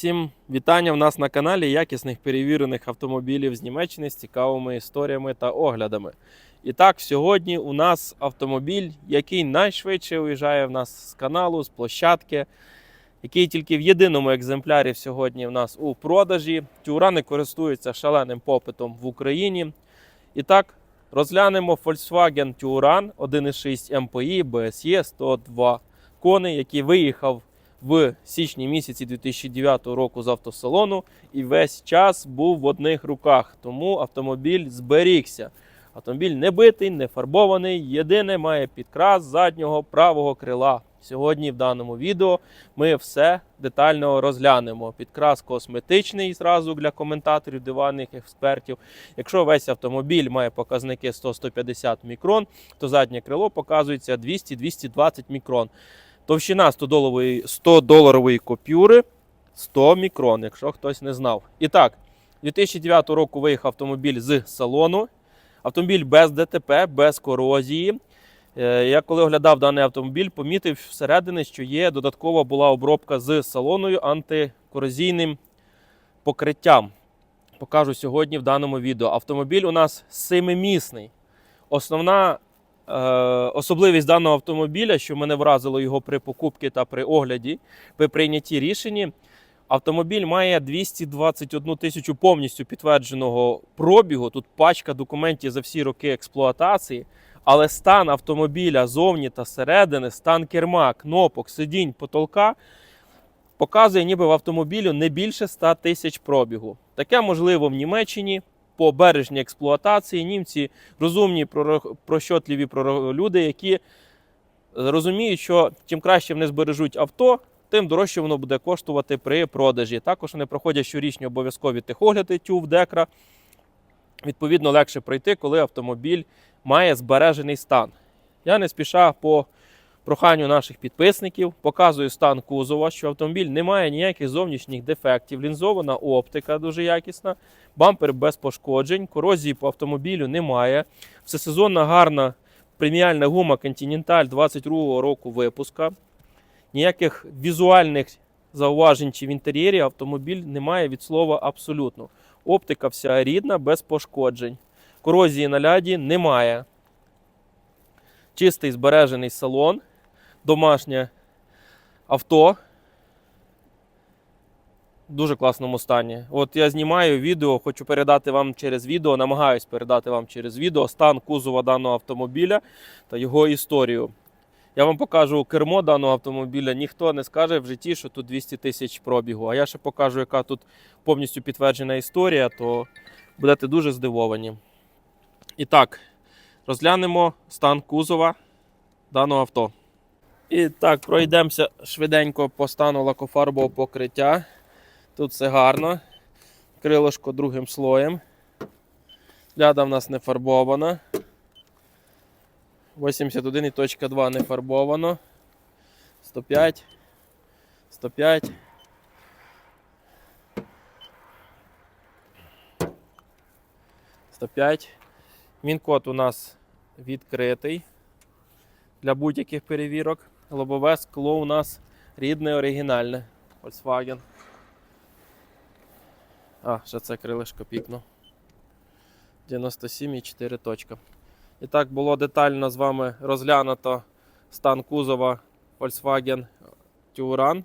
Всім вітання в нас на каналі якісних перевірених автомобілів з Німеччини з цікавими історіями та оглядами. І так, сьогодні у нас автомобіль, який найшвидше уїжджає в нас з каналу, з площадки, який тільки в єдиному екземплярі сьогодні в нас у продажі. Тюрани користуються шаленим попитом в Україні. І так, розглянемо Volkswagen Touran 1.6 MPI BSE 102 коней, який виїхав в січні місяці 2009 року з автосалону і весь час був в одних руках. Тому автомобіль зберігся. Автомобіль не битий, не фарбований. Єдине має підкрас заднього правого крила. Сьогодні в даному відео ми все детально розглянемо. Підкрас косметичний зразу для коментаторів, диванних експертів. Якщо весь автомобіль має показники 100-150 мікрон, то заднє крило показується 200-220 мікрон. Товщина 100 доларової, 100 доларової купюри 100 мікрон, якщо хтось не знав. І так, 2009 року виїхав автомобіль з салону. Автомобіль без ДТП, без корозії. Е, Я коли оглядав даний автомобіль, помітив всередині, що є додаткова була обробка з салоною антикорозійним покриттям. Покажу сьогодні в даному відео. Автомобіль у нас семимісний. Основна особливість даного автомобіля, що мене вразило його при покупці та при огляді, при прийнятті рішення. Автомобіль має 221 тисячу повністю підтвердженого пробігу. Тут пачка документів за всі роки експлуатації. Але стан автомобіля зовні та зсередини, стан керма, кнопок, сидінь, потолка показує, ніби в автомобілю не більше 100 тисяч пробігу. Таке можливо в Німеччині по бережній експлуатації. Німці розумні, прощотливі люди, які розуміють, що чим краще вони збережуть авто, тим дорожче воно буде коштувати при продажі. Також вони проходять щорічні обов'язкові техогляди тюв, декра. Відповідно, легше пройти, коли автомобіль має збережений стан. Я не спіша по проханню наших підписників показую стан кузова, що автомобіль не має ніяких зовнішніх дефектів, лінзована оптика дуже якісна, бампер без пошкоджень, корозії по автомобілю немає. Всесезонна гарна преміальна гума Continental 22 року випуска. Ніяких візуальних зауважень чи в інтер'єрі автомобіль не має від слова абсолютно. Оптика вся рідна, без пошкоджень. Корозії на ляді немає. Чистий збережений салон, домашнє авто. В дуже класному стані. От я знімаю відео, хочу передати вам через відео, намагаюсь передати вам через відео стан кузова даного автомобіля та його історію. Я вам покажу кермо даного автомобіля. Ніхто не скаже в житті, що тут 200 тисяч пробігу. А я ще покажу, яка тут повністю підтверджена історія, то будете дуже здивовані. І так, розглянемо стан кузова даного авто. І так, пройдемося швиденько по стану лакофарбового покриття. Тут все гарно. Крилишко другим слоєм. Ляда в нас не фарбована. 81.2 не фарбовано. 105. 105. Сто п'ять. Мінкод у нас відкритий для будь-яких перевірок. Лобове скло у нас рідне оригінальне. Volkswagen. А, ще це крилишко пікно. 97,4 точка. І так було детально з вами розглянуто стан кузова Volkswagen Touran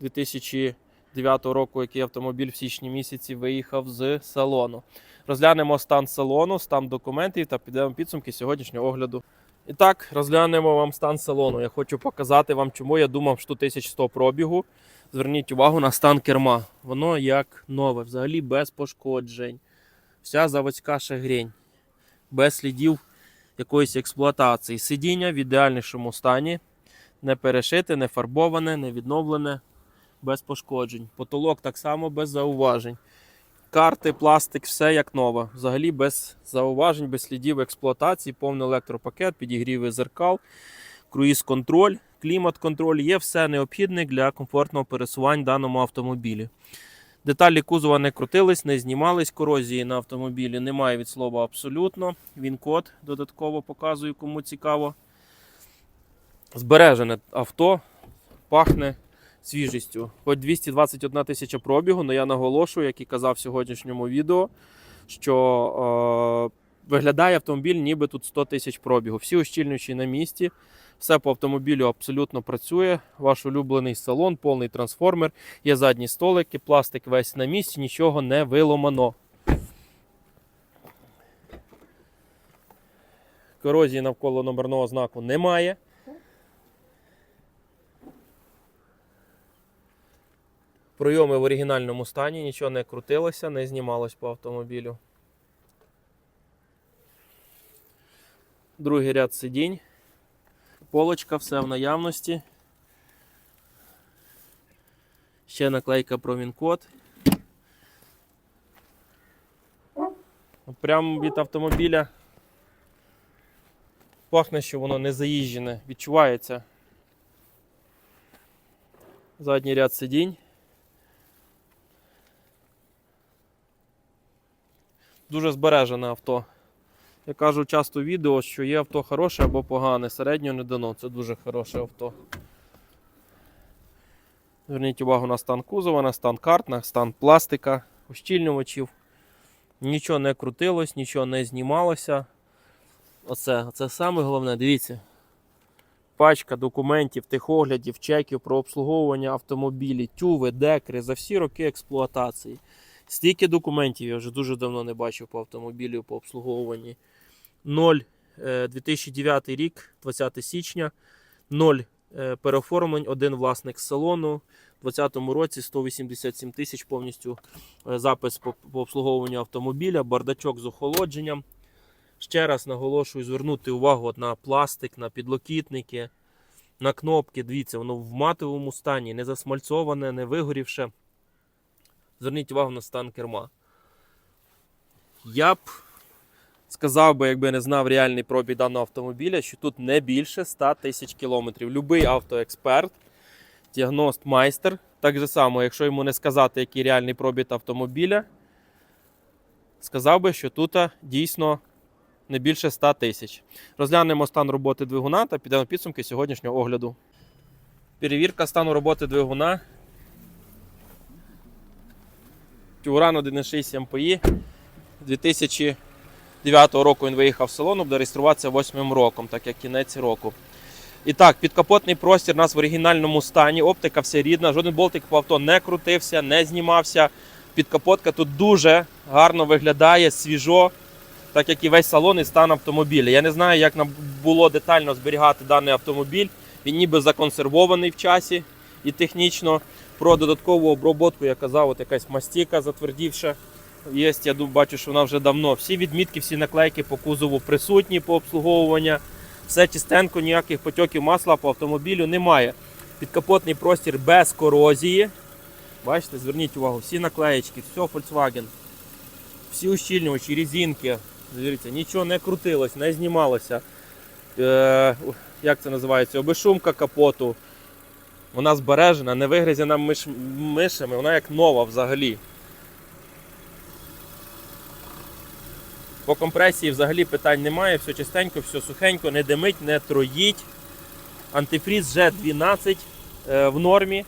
2009 року, який автомобіль в січні місяці виїхав з салону. Розглянемо стан салону, стан документів та підемо підсумки сьогоднішнього огляду. І так, розглянемо вам стан салону. Я хочу показати вам, чому я думав, що 1100 пробігу. Зверніть увагу на стан керма. Воно як нове, взагалі без пошкоджень. Вся заводська шагрень, без слідів якоїсь експлуатації. Сидіння в ідеальнішому стані, не перешите, не фарбоване, не відновлене, без пошкоджень. Потолок так само без зауважень. Карти, пластик, все як нове. Взагалі без зауважень, без слідів експлуатації, повний електропакет, підігріви зеркал, круїз-контроль, клімат-контроль. Є все необхідне для комфортного пересування в даному автомобілі. Деталі кузова не крутились, не знімались. Корозії на автомобілі немає від слова абсолютно. Він код додатково показую, кому цікаво. Збережене авто, пахне свіжістю. Хоч 221 тисяча пробігу, але я наголошую, як і казав в сьогоднішньому відео, що е, виглядає автомобіль, ніби тут 100 тисяч пробігу. Всі ущільнюючі на місці. Все по автомобілю абсолютно працює. Ваш улюблений салон, повний трансформер. Є задні столики, пластик весь на місці, нічого не виломано. Корозії навколо номерного знаку немає. Пройоми в оригінальному стані, нічого не крутилося, не знімалось по автомобілю. Другий ряд сидінь. Полочка, все в наявності. Ще наклейка про він-код. Прямо від автомобіля пахне, що воно не заїжджене, відчувається. Задній ряд сидінь. Дуже збережене авто. Я кажу часто в відео, що є авто хороше або погане, середнього не дано. Це дуже хороше авто. Зверніть увагу на стан кузова, на стан карт, на стан пластика, ущільнювачів. Нічого не крутилось, нічого не знімалося. Оце, оце саме головне, дивіться. Пачка документів, техоглядів, чеків про обслуговування автомобілів, тюви, декри за всі роки експлуатації. Стільки документів я вже дуже давно не бачив по автомобілю по обслуговуванні. 0 е, 2009 рік, 20 січня, 0 е, переоформлень, один власник салону. У 2020 році 187 тисяч повністю е, запис по, по обслуговуванню автомобіля, бардачок з охолодженням. Ще раз наголошую звернути увагу на пластик, на підлокітники, на кнопки. Дивіться, воно в матовому стані, не засмальцоване, не вигорівше. Зверніть увагу на стан керма. Я б сказав би, якби не знав реальний пробіг даного автомобіля, що тут не більше 100 тисяч кілометрів. Любий автоексперт, діагност майстер, так же само, якщо йому не сказати, який реальний пробіг автомобіля, сказав би, що тут дійсно не більше 100 тисяч. Розглянемо стан роботи двигуна та підемо підсумки сьогоднішнього огляду. Перевірка стану роботи двигуна. Тюран 1.6 МПІ. 2009 року він виїхав з салону, буде реєструватися 8 роком, так як кінець року. І так, підкапотний простір у нас в оригінальному стані. Оптика все рідна, жоден болтик по авто не крутився, не знімався. Підкапотка тут дуже гарно виглядає, свіжо, так як і весь салон і стан автомобіля. Я не знаю, як нам було детально зберігати даний автомобіль. Він ніби законсервований в часі і технічно. Про додаткову обробку я казав, от якась мастіка затвердівша. Є, я бачу, що вона вже давно. Всі відмітки, всі наклейки по кузову присутні по обслуговуванню. Все чистенько, ніяких потьоків масла по автомобілю немає. Підкапотний простір без корозії. Бачите, зверніть увагу, всі наклеєчки, все Volkswagen. Всі ущільнювачі, резинки. Дивіться, нічого не крутилось, не знімалося. Е, як це називається? Обешумка капоту. Вона збережена, не вигризена миш, мишами, вона як нова взагалі. По компресії взагалі питань немає, все чистенько, все сухенько, не димить, не троїть. Антифріз G12 е, в нормі,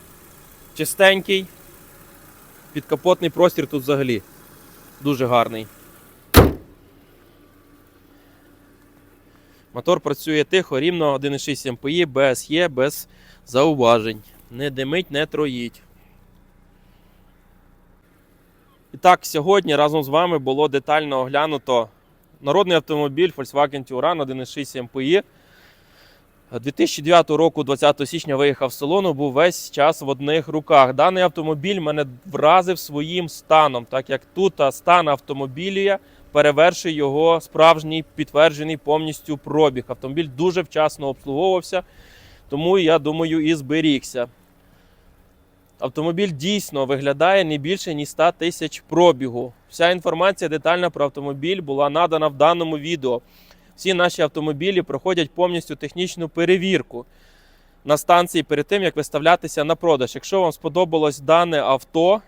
чистенький. Підкапотний простір тут взагалі дуже гарний. Мотор працює тихо, рівно 1,6 МПІ, без є, без зауважень. Не димить, не троїть. І так, сьогодні разом з вами було детально оглянуто народний автомобіль Volkswagen Touran 1,6 МПІ. 2009 року, 20 січня, виїхав з салону, був весь час в одних руках. Даний автомобіль мене вразив своїм станом, так як тут стан автомобіля перевершує його справжній підтверджений повністю пробіг. Автомобіль дуже вчасно обслуговувався, тому я думаю і зберігся. Автомобіль дійсно виглядає не більше ніж 100 тисяч пробігу. Вся інформація детальна про автомобіль була надана в даному відео. Всі наші автомобілі проходять повністю технічну перевірку на станції перед тим, як виставлятися на продаж. Якщо вам сподобалось дане авто,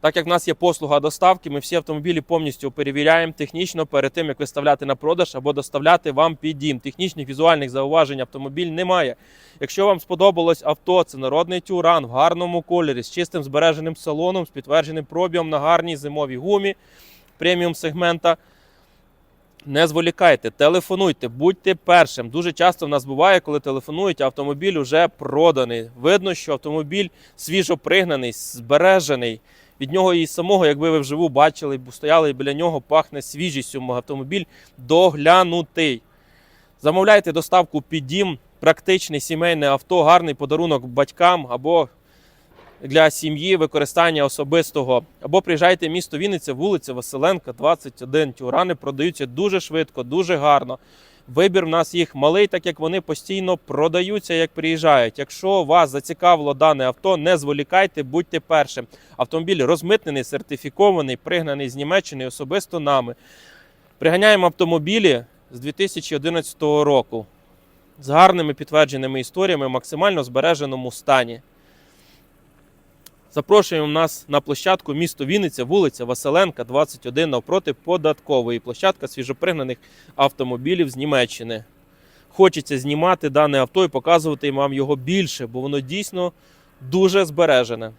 Так як в нас є послуга доставки, ми всі автомобілі повністю перевіряємо технічно перед тим, як виставляти на продаж або доставляти вам під дім. Технічних візуальних зауважень автомобіль немає. Якщо вам сподобалось авто, це народний тюран в гарному кольорі з чистим збереженим салоном, з підтвердженим пробігом на гарній зимовій гумі преміум сегмента. Не зволікайте, телефонуйте, будьте першим. Дуже часто в нас буває, коли телефонують, автомобіль вже проданий. Видно, що автомобіль свіжо пригнаний, збережений. Від нього і самого, якби ви вживу бачили, стояли біля нього, пахне свіжістю. Автомобіль доглянутий. Замовляйте доставку під дім, практичне сімейне авто, гарний подарунок батькам або для сім'ї використання особистого. Або приїжджайте в місто Вінниця, вулиця Василенка, 21. Тюрани продаються дуже швидко, дуже гарно. Вибір в нас їх малий, так як вони постійно продаються, як приїжджають. Якщо вас зацікавило дане авто, не зволікайте, будьте першим. Автомобіль розмитнений, сертифікований, пригнаний з Німеччини особисто нами. Приганяємо автомобілі з 2011 року з гарними підтвердженими історіями в максимально збереженому стані. Запрошуємо нас на площадку місто Вінниця, вулиця Василенка, 21 навпроти податкової. Площадка свіжопригнаних автомобілів з Німеччини. Хочеться знімати дане авто і показувати вам його більше, бо воно дійсно дуже збережене.